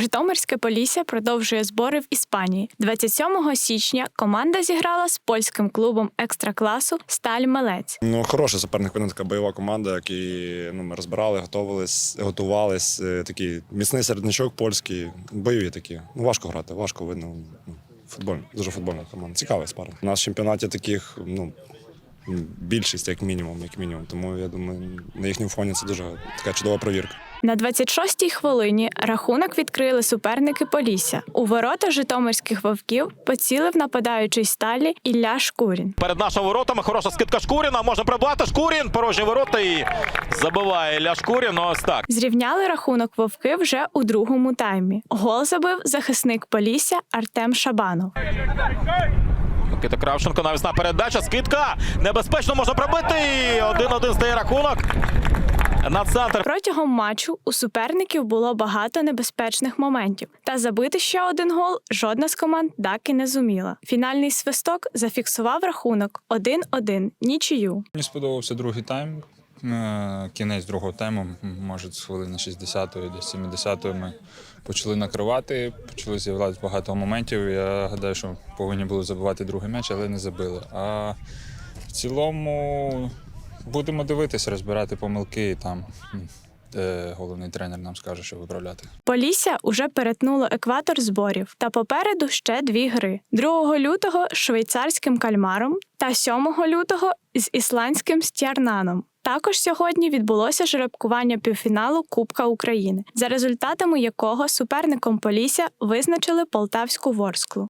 Житомирське Полісся продовжує збори в Іспанії. 27 січня команда зіграла з польським клубом екстракласу Сталь Мелець. Ну, хороший суперник, така бойова команда, які ну, ми розбирали, готувались, готувались. е, Такий міцний середнячок польський, бойові такі. Ну, важко грати, важко видно. Ну, Футбольна, дуже футбольна команда. Цікавий спаринг. У нас в чемпіонаті таких, ну. Більшість, як мінімум, як мінімум. Тому я думаю, на їхньому фоні це дуже така чудова провірка. На 26-й хвилині рахунок відкрили суперники Полісся. У ворота житомирських вовків поцілив нападаючий сталі Ілля Шкурін. Перед нашими воротами хороша скидка Шкуріна. Можна прибувати Шкурін. Порожні ворота і забиває Ілля Шкурін. Ну, Ось так. Зрівняли рахунок вовки вже у другому таймі. Гол забив захисник Полісся Артем Шабанов. Микита Кравченко навісна передача. Скидка. Небезпечно можна пробити. Один-один стає рахунок. На центр. Протягом матчу у суперників було багато небезпечних моментів, та забити ще один гол жодна з команд так і не зуміла. Фінальний свисток зафіксував рахунок 1-1 нічию. Мені сподобався другий тайм. Е, Кінець другого тайму, може, з хвилини 60-ї до 70-ї ми почали накривати, почали з'являтися багато моментів. Я гадаю, що повинні були забивати другий м'яч, але не забили. А в цілому будемо дивитися, розбирати помилки там. М, головний тренер нам скаже, що виправляти. Полісся уже перетнуло екватор зборів, та попереду ще дві гри: 2 лютого з швейцарським кальмаром та 7 лютого з ісландським стярнаном. Також сьогодні відбулося жеребкування півфіналу Кубка України, за результатами якого суперником Полісся визначили полтавську Ворсклу.